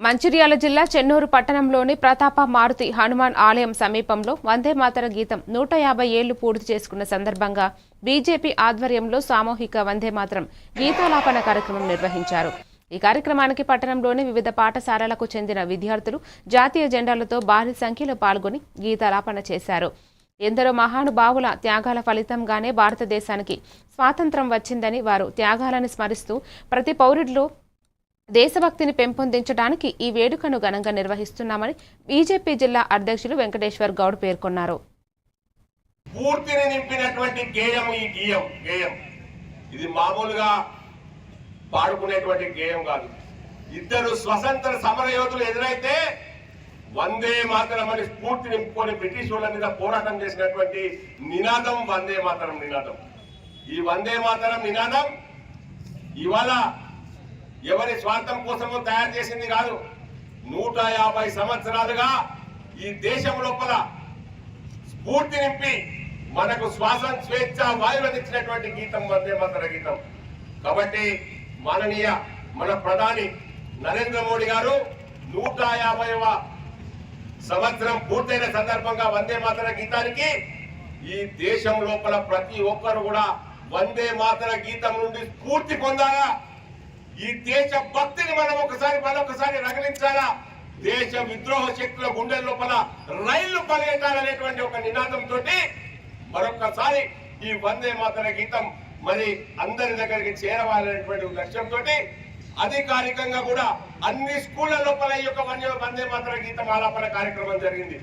మంచిర్యాల జిల్లా చెన్నూరు పట్టణంలోని ప్రతాప మారుతి హనుమాన్ ఆలయం సమీపంలో వందే మాతర గీతం నూట యాభై ఏళ్ళు పూర్తి చేసుకున్న సందర్భంగా బీజేపీ ఆధ్వర్యంలో సామూహిక వందే మాతరం గీతాలాపన కార్యక్రమం నిర్వహించారు. ఈ కార్యక్రమానికి పట్టణంలోని వివిధ పాఠశాలలకు చెందిన విద్యార్థులు జాతీయ జెండాలతో భారీ సంఖ్యలో పాల్గొని గీతాలాపన చేశారు. ఎందరో మహానుభావుల త్యాగాల ఫలితంగానే భారతదేశానికి స్వాతంత్రం వచ్చిందని వారు త్యాగాలను స్మరిస్తూ ప్రతి పౌరుడిలో దేశభక్తిని పెంపొందించడానికి ఈ వేడుకను ఘనంగా నిర్వహిస్తున్నామని బీజేపీ జిల్లా అధ్యక్షులు వెంకటేశ్వర్ గౌడ్ పేర్కొన్నారు. పూర్తిని నింపినటువంటి గేయం ఈ గేయం గేయం. ఇది మామూలుగా పాడుకునేటువంటి గేయం కాదు. ఇద్దరు స్వతంత్ర సమర యోధులు ఎదురైతే వందే మాతరం అని స్ఫూర్తి నింపుకొని బ్రిటిష్ వాళ్ళ మీద పోరాటం చేసినటువంటి నినాదం వందే మాతరం నినాదం. ఈ వందే మాతరం నినాదం ఇవాళ ఎవరి స్వార్థం కోసమో తయారు చేసింది కాదు. నూట యాభై సంవత్సరాలుగా ఈ దేశం లోపల స్ఫూర్తి నింపి మనకు శ్వాస స్వేచ్ఛ వాయువులను ఇచ్చినటువంటి గీతం వందే మాతర గీతం. కాబట్టి మాననీయ మన ప్రధాని నరేంద్ర మోడీ గారు నూట యాభైవ సంవత్సరం పూర్తయిన సందర్భంగా వందే మాతర గీతానికి ఈ దేశం లోపల ప్రతి ఒక్కరు కూడా వందే మాతర గీతం నుండి స్ఫూర్తి పొందాలా? ఈ దేశ భక్తిని మనం ఒకసారి మరొకసారి రగిలించాలా? దేశ విద్రోహ శక్తుల గుండెల లోపల రైళ్ళు పరిగెట్టాలనేటువంటి ఒక నినాదంతో మరొకసారి ఈ వందే మాతర గీతం మరి అందరి దగ్గరికి చేరవాలనేటువంటి లక్ష్యంతో అధికారికంగా కూడా అన్ని స్కూళ్ళ లోపల ఈ యొక్క వందే వందే మాతర గీతం ఆలాపన కార్యక్రమం జరిగింది.